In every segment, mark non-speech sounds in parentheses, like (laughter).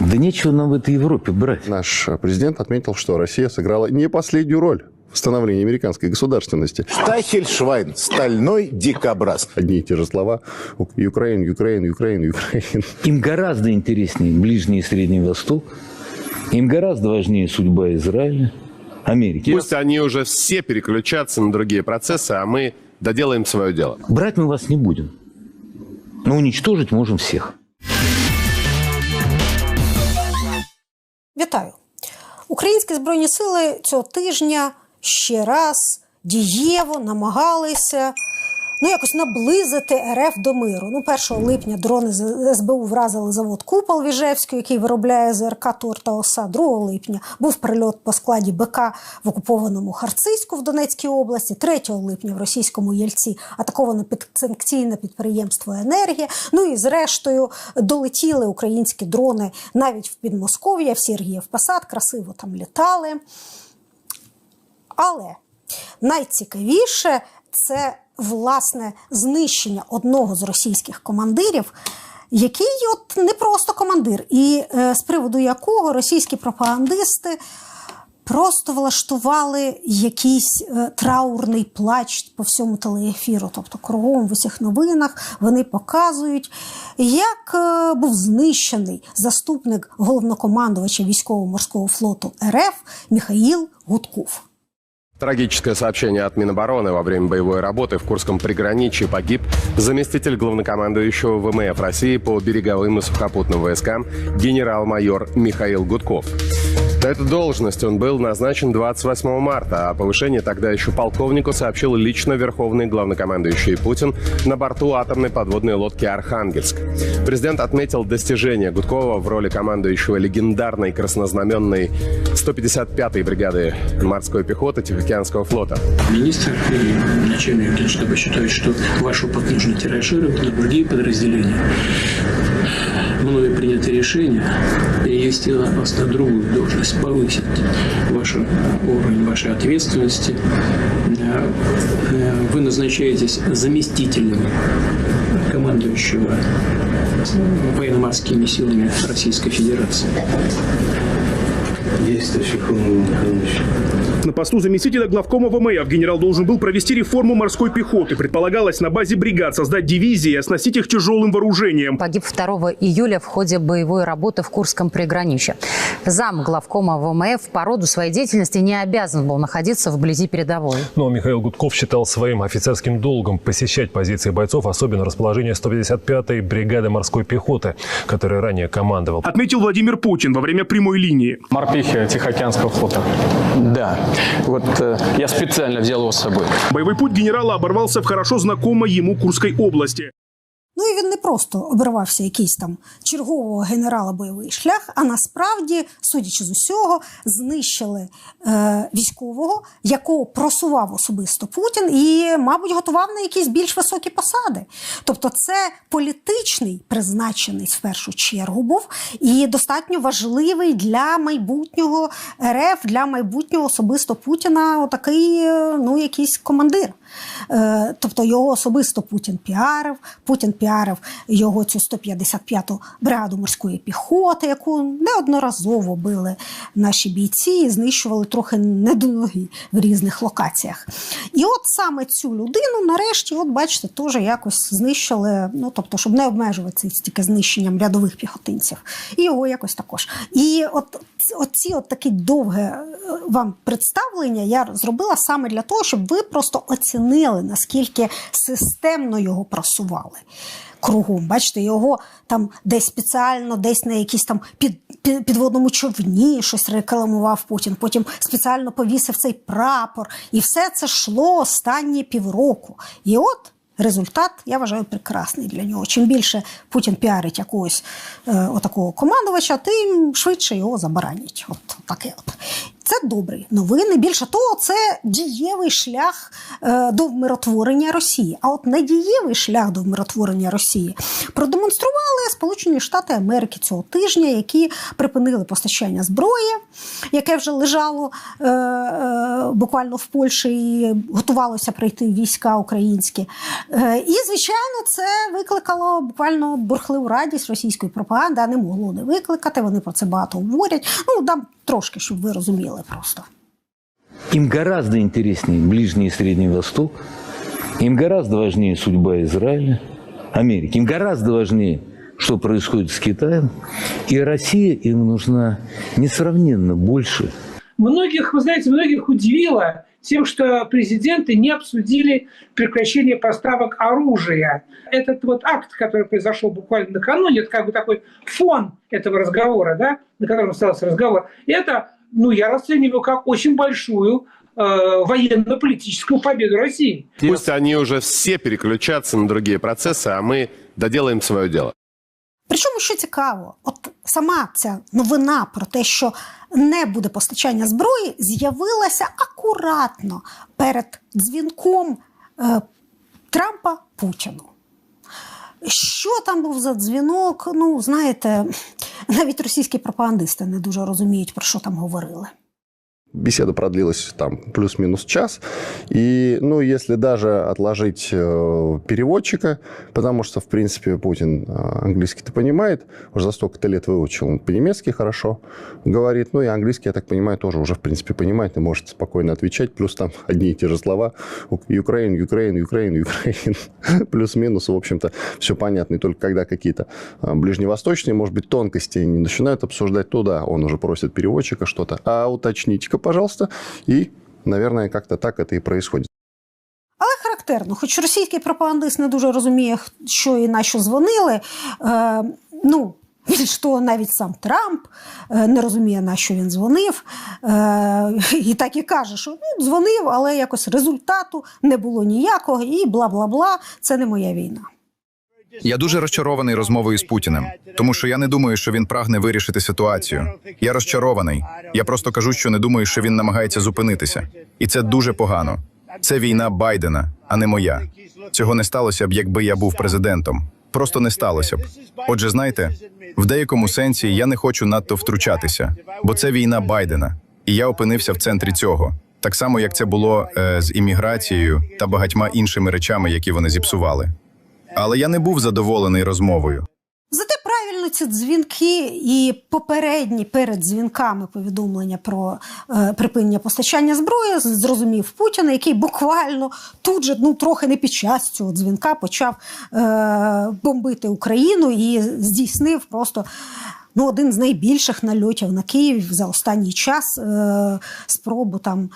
Да нечего нам в этой Европе брать. Наш президент отметил, что Россия сыграла не последнюю роль в становлении американской государственности. Штахельшвайн, стальной дикобраз. Одни и те же слова. Украина, Украина, Украина, Украина. Им гораздо интереснее Ближний и Средний Восток. Им гораздо важнее судьба Израиля, Америки. Пусть они уже все переключатся на другие процессы, а мы доделаем свое дело. Брать мы вас не будем. Но уничтожить можем всех. Вітаю! Українські збройні сили цього тижня ще раз дієво намагалися ну, якось наблизити РФ до миру. Ну, 1 липня дрони з СБУ вразили завод Купол Віжевський, який виробляє ЗРК Тур та ОСА. 2 липня був прильот по складі БК в окупованому Харцизьку в Донецькій області. 3 липня в російському Єльці атаковано підсанкційне підприємство Енергія. Ну і зрештою долетіли українські дрони навіть в Підмосков'я, в Сергіїв Посад, красиво там літали. Але найцікавіше це власне знищення одного з російських командирів, який от не просто командир, і е, з приводу якого російські пропагандисти. Просто влаштували якийсь е, траурний плач по всьому телеефіру. Тобто, кругом в усіх новинах вони показують, як е, був знищений заступник головнокомандувача військово-морського флоту РФ Михаїл Гудков. Трагическое сообщение от Минобороны. Во время боевой работы в Курском приграничье погиб заместитель главнокомандующего ВМФ России по береговым и сухопутным войскам генерал-майор Михаил Гудков. На эту должность он был назначен 28 марта, а повышение тогда еще полковнику сообщил лично верховный главнокомандующий Путин на борту атомной подводной лодки «Архангельск». Президент отметил достижения Гудкова в роли командующего легендарной краснознаменной 155-й бригады морской пехоты Тихоокеанского флота. Министр и начальник генштаба считают, что ваш опыт нужно тиражировать на другие подразделения. Мною принято решение перевести вас на другую должность, повысить ваш уровень вашей ответственности. Вы назначаетесь заместителем командующего военно-морскими силами Российской Федерации. На посту заместителя главкома ВМФ генерал должен был провести реформу морской пехоты. Предполагалось на базе бригад создать дивизии и оснастить их тяжелым вооружением. Погиб 2 июля в ходе боевой работы в Курском приграничье. Зам главкома ВМФ по роду своей деятельности не обязан был находиться вблизи передовой. Но Михаил Гудков считал своим офицерским долгом посещать позиции бойцов, особенно расположение 155-й бригады морской пехоты, которой ранее командовал. Отметил Владимир Путин во время прямой линии. Морпехи Тихоокеанского флота. Да, вот э, я специально взял его с собой. Бойовий путь генерала оборвался в хорошо знакомой ему Курской области. Ну і він не просто обірвався якийсь там чергового генерала бойовий шлях, а насправді, судячи з усього, знищили е, військового, якого просував особисто Путін, і, мабуть, готував на якісь більш високі посади. Тобто, це політичний призначений в першу чергу був і достатньо важливий для майбутнього РФ, для майбутнього особисто Путіна, отакий е, ну, якийсь командир. Е, тобто його особисто Путін піарив, Путін піарив його цю 155-ту бригаду морської піхоти, яку неодноразово били наші бійці і знищували трохи не до ноги в різних локаціях. І от саме цю людину, нарешті, от бачите, теж якось знищили. Ну тобто, щоб не обмежуватися тільки знищенням рядових піхотинців, і його якось також. І от оці от такі довге вам представлення я зробила саме для того, щоб ви просто оцінили, наскільки системно його просували кругом. Бачите, його там десь спеціально, десь на якійсь там під, під, підводному човні щось рекламував Путін. Потім спеціально повісив цей прапор. І все це йшло останні півроку. І от. Результат, я вважаю, прекрасний для нього. Чим більше Путін піарить якогось е, отакого командувача, тим швидше його забаранять. От таке от. Це добрі новини. Більше того, це дієвий шлях е, до вмиротворення Росії. А от недієвий шлях до вмиротворення Росії продемонстрували Сполучені Штати Америки цього тижня, які припинили постачання зброї, яке вже лежало е, е, буквально в Польщі і готувалося прийти війська українські. Е, і, звичайно, це викликало буквально бурхливу радість російської пропаганди, а не могло не викликати. Вони про це багато говорять. Ну, дам трошки, щоб ви розуміли просто. Им гораздо интереснее Ближний и Средний Восток. Им гораздо важнее судьба Израиля, Америки. Им гораздо важнее, что происходит с Китаем. И Россия им нужна несравненно больше, Многих, вы знаете, многих удивило тем, что президенты не обсудили прекращение поставок оружия. Этот вот акт, который произошел буквально накануне, это как бы такой фон этого разговора, да, на котором остался разговор. И это, ну, я расцениваю как очень большую э, военно-политическую победу России. Пусть они уже все переключатся на другие процессы, а мы доделаем свое дело. Причому, що цікаво, от сама ця новина про те, що не буде постачання зброї, з'явилася акуратно перед дзвінком е, Трампа Путіну. Що там був за дзвінок? Ну, знаєте, навіть російські пропагандисти не дуже розуміють, про що там говорили. Беседа продлилась там плюс-минус час. И, ну, если даже отложить э, переводчика, потому что, в принципе, Путин э, английский-то понимает, уже за столько-то лет выучил, он по-немецки хорошо говорит, ну, и английский, я так понимаю, тоже уже, в принципе, понимает и может спокойно отвечать, плюс там (laughs) одни и те же слова. Украин, Украин, Украин, Украин. Плюс-минус, в общем-то, все понятно. И только когда какие-то э, ближневосточные, может быть, тонкости не начинают обсуждать, то да, он уже просит переводчика что-то. А уточните-ка, пожалуйста. И, наверное, как-то так это и происходит. Але характерно, хоч російський пропагандист не дуже розуміє, що і на що дзвонили. Е, ну, (laughs) того, навіть сам Трамп е, не розуміє, на що він дзвонив. Е, і так і каже, що ну, дзвонив, але якось результату не було ніякого, і бла бла бла. Це не моя війна. Я дуже розчарований розмовою з Путіним, тому що я не думаю, що він прагне вирішити ситуацію. Я розчарований. Я просто кажу, що не думаю, що він намагається зупинитися, і це дуже погано. Це війна Байдена, а не моя. Цього не сталося б, якби я був президентом. Просто не сталося б. Отже, знаєте, в деякому сенсі я не хочу надто втручатися, бо це війна Байдена, і я опинився в центрі цього. Так само, як це було е, з імміграцією та багатьма іншими речами, які вони зіпсували. Але я не був задоволений розмовою. Зате правильно ці дзвінки і попередні перед дзвінками повідомлення про е, припинення постачання зброї зрозумів Путіна, який буквально тут же, ну трохи не під час цього дзвінка, почав е, бомбити Україну і здійснив просто. Ну, один з найбільших нальотів на Київ за останній час е, спробу там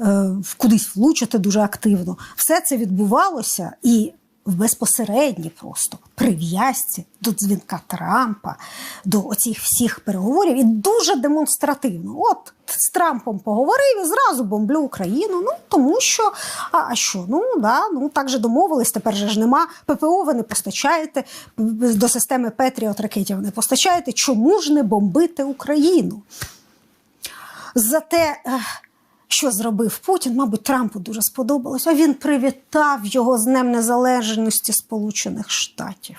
е, кудись влучити дуже активно. Все це відбувалося і в безпосередній просто прив'язці до дзвінка Трампа, до оцих всіх переговорів і дуже демонстративно. От з Трампом поговорив і зразу бомблю Україну. Ну тому що, а, а що? Ну да, ну так же домовились. Тепер же ж нема ППО. Ви не постачаєте до системи Петріот ракетів. Не постачаєте. Чому ж не бомбити Україну? Зате. Що зробив Путін, мабуть, Трампу дуже сподобалось. А він привітав його з Днем Незалежності Сполучених Штатів.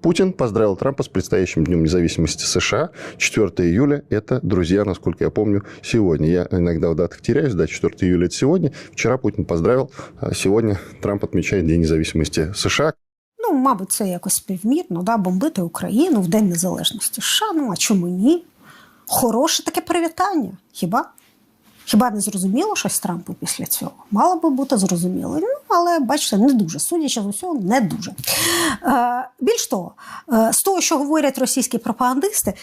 Путин поздравил Трампа с предстоящим Днем независимости США. 4 июля – это, друзья, насколько я помню, сегодня. Я иногда в датах теряюсь, да, 4 июля – это сегодня. Вчера Путин поздравил, а сегодня Трамп отмечает День независимости США. Ну, мабуть, це якось співмірно, да, бомбити Україну в День Незалежності США. Ну, а чому ні? Хороше таке привітання, хіба? Хіба не зрозуміло щось Трампу після цього? Мало би бути зрозуміло. Ну, але бачите, не дуже. Судячи з усього, не дуже. Е, більш того, е, з того, що говорять російські пропагандисти,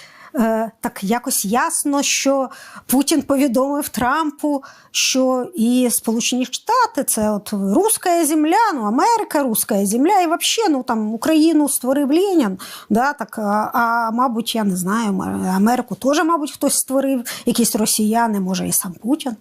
так якось ясно, що Путін повідомив Трампу, що і Сполучені Штати це от руська земля, ну Америка, руська земля, і взагалі ну там Україну створив Ленін. Да, так, а, а мабуть, я не знаю, Америку теж, мабуть, хтось створив, якісь росіяни, може, і сам Путін.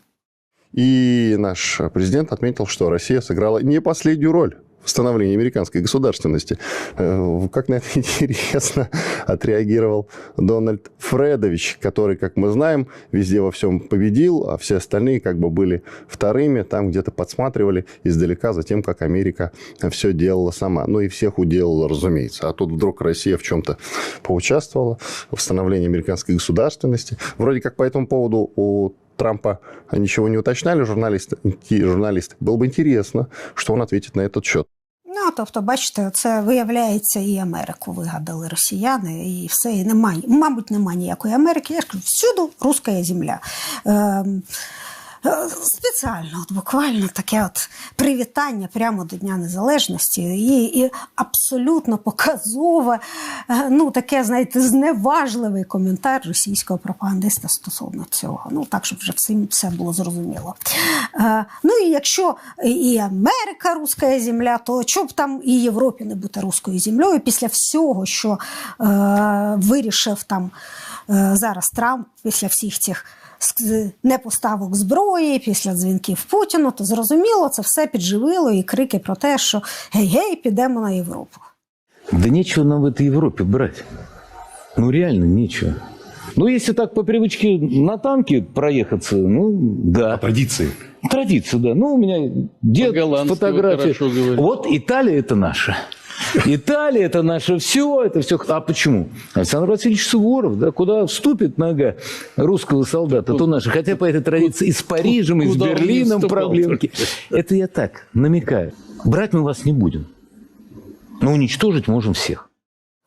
И наш президент отметил, что Россия сыграла не последнюю роль становления американской государственности. Э, Как на это (laughs) интересно отреагировал Дональд Фредович, который, как мы знаем, везде во всем победил, а все остальные как бы были вторыми, там где-то подсматривали издалека за тем, как Америка все делала сама. Ну и всех уделала, разумеется. А тут вдруг Россия в чем-то поучаствовала в становлении американской государственности. Вроде как по этому поводу у Трампа ничего не уточняли журналисты, журналисты. Было бы интересно, что он ответит на этот счет. Ну, тобто, бачите, це виявляється, і Америку вигадали росіяни, і все, і немає, мабуть, немає ніякої Америки. Я ж кажу, всюди руська земля. Ем, е, Спеціально, от буквально таке от привітання прямо до Дня Незалежності і, і абсолютно показове, е, ну таке, знаєте, зневажливий коментар російського пропагандиста стосовно цього. Ну так, щоб вже всім все було зрозуміло. Е, Ну і якщо і Америка руська земля, то чоб там і Європі не бути руською землею після всього, що е, вирішив там е, зараз Трамп після всіх цих непоставок зброї, після дзвінків Путіну, то зрозуміло, це все підживило і крики про те, що гей-гей, підемо на Європу. Да нечего нам в этой Европе брать. Ну, реально нечего. Ну, если так по привычке на танке проехаться, ну, да. По традиции. Традиция, да. Ну, у меня дед По-голландски фотографии. вы хорошо говорите. Вот Италия – это наша. Италия – это наше все, это все. А почему? Александр Васильевич Суворов, да, куда вступит нога русского солдата, то наше. Хотя по этой традиции и с Парижем, и с Берлином проблемки. Это я так, намекаю. Брать мы вас не будем. Но уничтожить можем всех.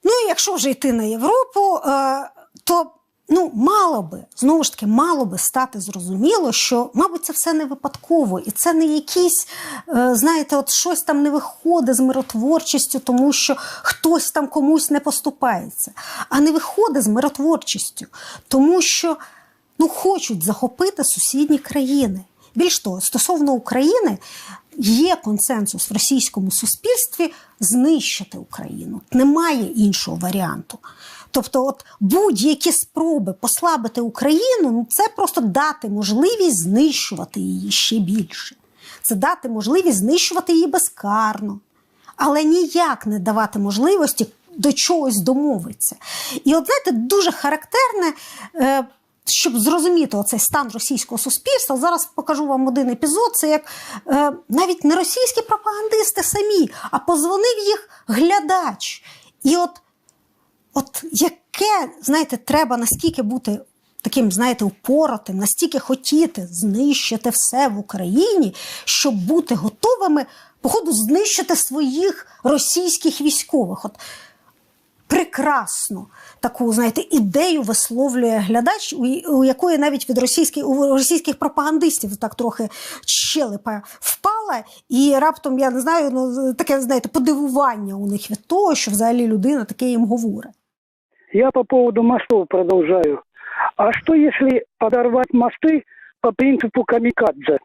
Ну, якщо вже йти на Європу, е, то ну, мало би, знову ж таки, мало би стати зрозуміло, що, мабуть, це все не випадково, і це не якісь, е, знаєте, от щось там не виходить з миротворчістю, тому що хтось там комусь не поступається, а не виходить з миротворчістю, тому що ну, хочуть захопити сусідні країни. Більш того, стосовно України є консенсус в російському суспільстві знищити Україну. Немає іншого варіанту. Тобто, от будь-які спроби послабити Україну, ну це просто дати можливість знищувати її ще більше. Це дати можливість знищувати її безкарно, але ніяк не давати можливості до чогось домовитися. І от знаєте, дуже характерне. Е, щоб зрозуміти оцей стан російського суспільства, зараз покажу вам один епізод. Це як е, навіть не російські пропагандисти самі, а позвонив їх глядач. І от, от яке, знаєте, треба наскільки бути таким, знаєте, упоротим, настільки хотіти знищити все в Україні, щоб бути готовими, походу, знищити своїх російських військових. От прекрасну таку, знаєте, ідею висловлює глядач, у якої навіть від російських, у російських пропагандистів так трохи щелепа впала, і раптом, я не знаю, ну таке, знаєте, подивування у них від того, що взагалі людина таке їм говорить. Я по поводу мостов продолжаю. А что если подорвать мосты по принципу камикадзе?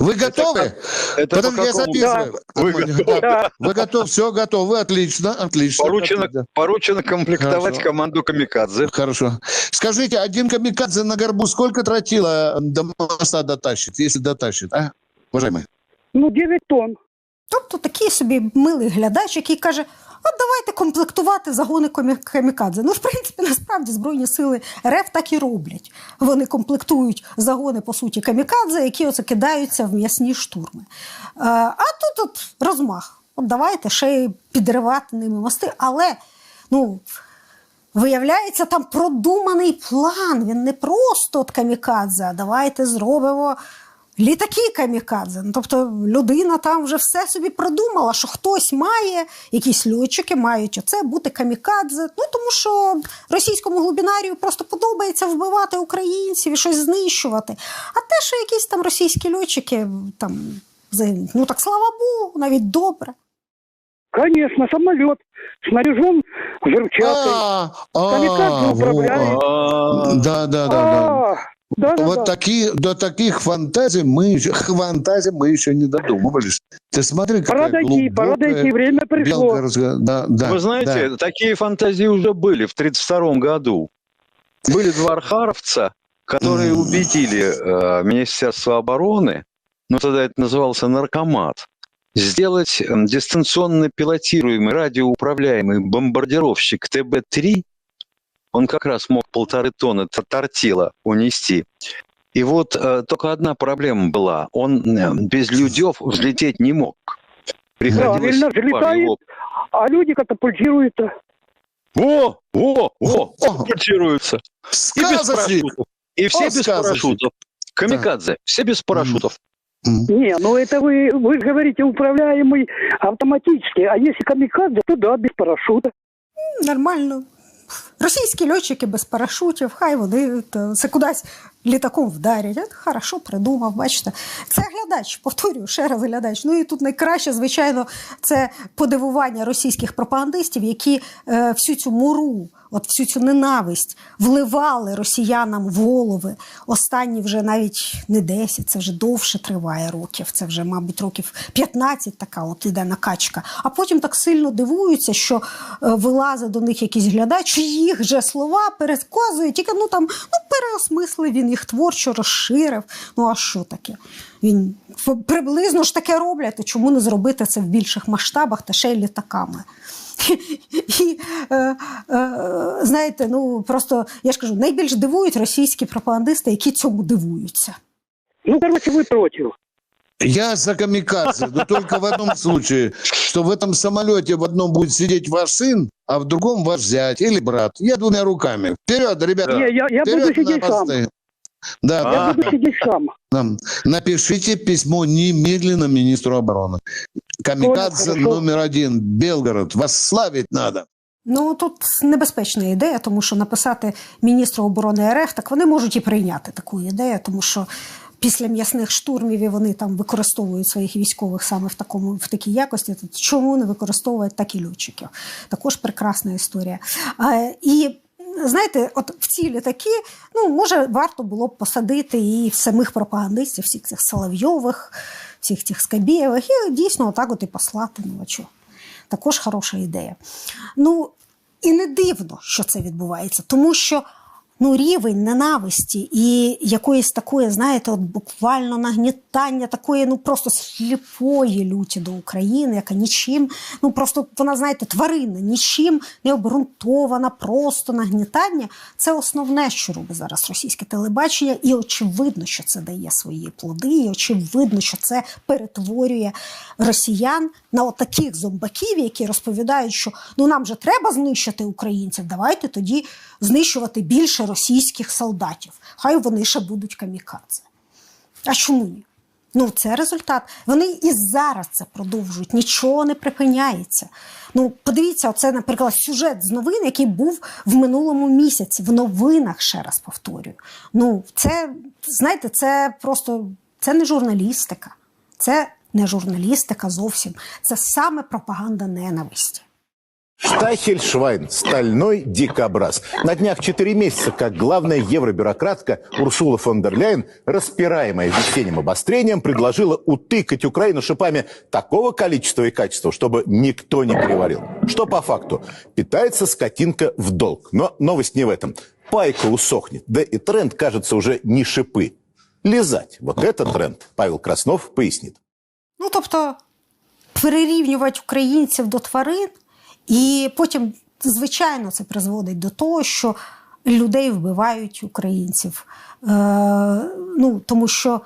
Вы готовы? это Потом по я записываю. Да. Вы готовы? Да. Вы готовы? Все готовы. Отлично, отлично. Поручено, Да. поручено комплектовать Хорошо. команду камикадзе. Хорошо. Скажите, один камикадзе на горбу сколько тротила до моста дотащит, если дотащит, а, уважаемый? Ну, 9 тонн. Тобто такий собі милий глядач, який каже: от давайте комплектувати загони камікадзе. Ну, в принципі, насправді Збройні сили РФ так і роблять. Вони комплектують загони, по суті, камікадзе, які оце кидаються в м'ясні штурми. Е, А тут от розмах. От давайте ще й підривати ними мости. Але ну, виявляється, там продуманий план. Він не просто от камікадзе, а давайте зробимо літаки камікадзе. Ну, тобто людина там вже все собі продумала, що хтось має, якісь льотчики мають оце бути камікадзе. Ну тому що російському глубінарію просто подобається вбивати українців і щось знищувати. А те, що якісь там російські льотчики там загинуть, ну так слава Богу, навіть добре. Конечно, самолет снаряжен взрывчаткой. Камикадзе управляет. Да, да, да, да. Да, да, вот да. такие, до таких фантазий мы еще, (laughs) фантазий мы еще не додумывались. Ты смотри, какая Пора дойти, пора дойти, время пришло. белгородская- Да, да, Вы знаете, да. такие фантазии уже были в 1932 году. Были два архаровца, которые убедили э, Министерство обороны, ну тогда это назывался наркомат, сделать дистанционно пилотируемый радиоуправляемый бомбардировщик ТБ-3, он как раз мог полторы тонны тортила унести. И вот э, только одна проблема была. Он э, без людев взлететь не мог. Приходилось Правильно, взлетает, его а люди катапультируются. О, о, о, катапультируются. И без парашютов. И все О, без сказочник. парашютов. Камикадзе, все без парашютов. Не, ну это вы, вы говорите управляемый автоматически, а если камикадзе, то да, без парашюта. Нормально. Російські льотчики без парашутів, хай вони це кудись літаком вдарять. От хорошо придумав, бачите. Це глядач, повторюю, ще раз глядач. Ну і тут найкраще, звичайно, це подивування російських пропагандистів, які е, всю цю муру, от всю цю ненависть вливали росіянам в голови. Останні вже навіть не 10, це вже довше триває років. Це вже, мабуть, років 15 така от іде накачка. А потім так сильно дивуються, що е, вилазить до них якийсь глядач, їх же слова пересказує, тільки ну там ну, переосмислив він їх творчо розширив. Ну а що таке? Він п- приблизно ж таке роблять, то чому не зробити це в більших масштабах та ще й літаками? (laughs) І е, е, знаєте, ну просто я ж кажу, найбільш дивують російські пропагандисти, які цьому дивуються. Ну, короче, вы против. Я за камикадзе, но только в одном случае, что в этом самолете в одном будет сидеть ваш сын, а в другом ваш зять или брат. Я двумя руками. Вперед, ребята. Не, я- я Вперед буду сидеть на сам. Да, Я буду сидеть сам. Напишите письмо немедленно министру обороны. Камикадзе номер один. Белгород. Вас славить надо. Ну тут небезпечна ідея, тому що написати міністру оборони РФ, так вони можуть і прийняти таку ідею, тому що після м'ясних штурмів і вони там використовують своїх військових саме в такому в такій якості. То чому не використовують так і льотчиків? Також прекрасна історія. А, і знаєте, от в цілі такі, ну може варто було б посадити і самих пропагандистів, всіх цих Соловйових, всіх цих Скабєєвих, і дійсно отак от і послати. Ну? Також хороша ідея. Ну і не дивно, що це відбувається, тому що ну, рівень ненависті і якоїсь такої, знаєте, от буквально нагнітання такої, ну просто сліпої люті до України, яка нічим, ну просто вона, знаєте, тварина, нічим не обґрунтована, просто нагнітання. Це основне, що робить зараз російське телебачення, і очевидно, що це дає свої плоди, і очевидно, що це перетворює росіян на отаких зомбаків, які розповідають, що ну нам же треба знищити українців. Давайте тоді знищувати більше російських солдатів. Хай вони ще будуть камікадзе. А чому ні? Ну, це результат. Вони і зараз це продовжують, нічого не припиняється. Ну, подивіться, оце, наприклад, сюжет з новин, який був в минулому місяці, в новинах, ще раз повторюю. Ну, це, знаєте, це просто це не журналістика. Це не журналістика зовсім. Це саме пропаганда ненависті. Штахельшвайн – стальной дикобраз. На днях 4 месяца, как главная евробюрократка Урсула фон дер Ляйен, распираемая весенним обострением, предложила утыкать Украину шипами такого количества и качества, чтобы никто не переварил. Что по факту? Питается скотинка в долг. Но новость не в этом. Пайка усохнет. Да и тренд, кажется, уже не шипы. Лизать. Вот это тренд. Павел Краснов пояснит. Ну, тобто, перерівнювати українців до тварин, і потім, звичайно, це призводить до того, що людей вбивають українців. Е, ну, тому що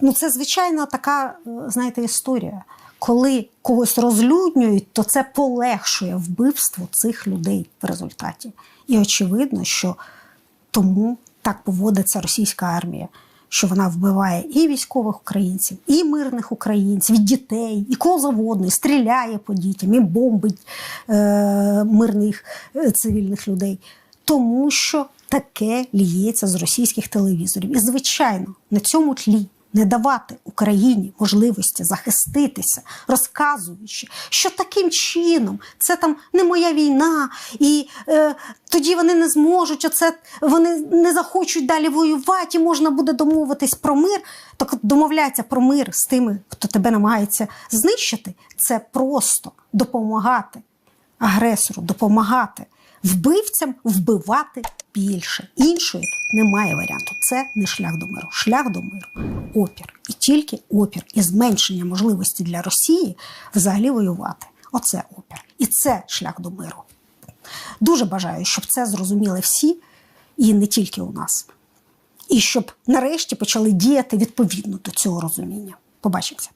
ну, це звичайна така, е, знаєте, історія. Коли когось розлюднюють, то це полегшує вбивство цих людей в результаті. І очевидно, що тому так поводиться російська армія, що вона вбиває і військових українців, і мирних українців, і дітей, і колозаводних стріляє по дітям, і бомбить е- мирних е, цивільних людей. Тому що таке ліється з російських телевізорів. І, звичайно, на цьому тлі не давати Україні можливості захиститися, розказуючи, що таким чином це там не моя війна, і е, тоді вони не зможуть, оце вони не захочуть далі воювати, і можна буде домовитись про мир. Так домовляться про мир з тими, хто тебе намагається знищити, це просто допомагати агресору, допомагати вбивцям вбивати більше. Іншої немає варіанту. Це не шлях до миру. Шлях до миру опір, і тільки опір, і зменшення можливості для Росії взагалі воювати. Оце опір. І це шлях до миру. Дуже бажаю, щоб це зрозуміли всі, і не тільки у нас. І щоб нарешті почали діяти відповідно до цього розуміння. Побачимося.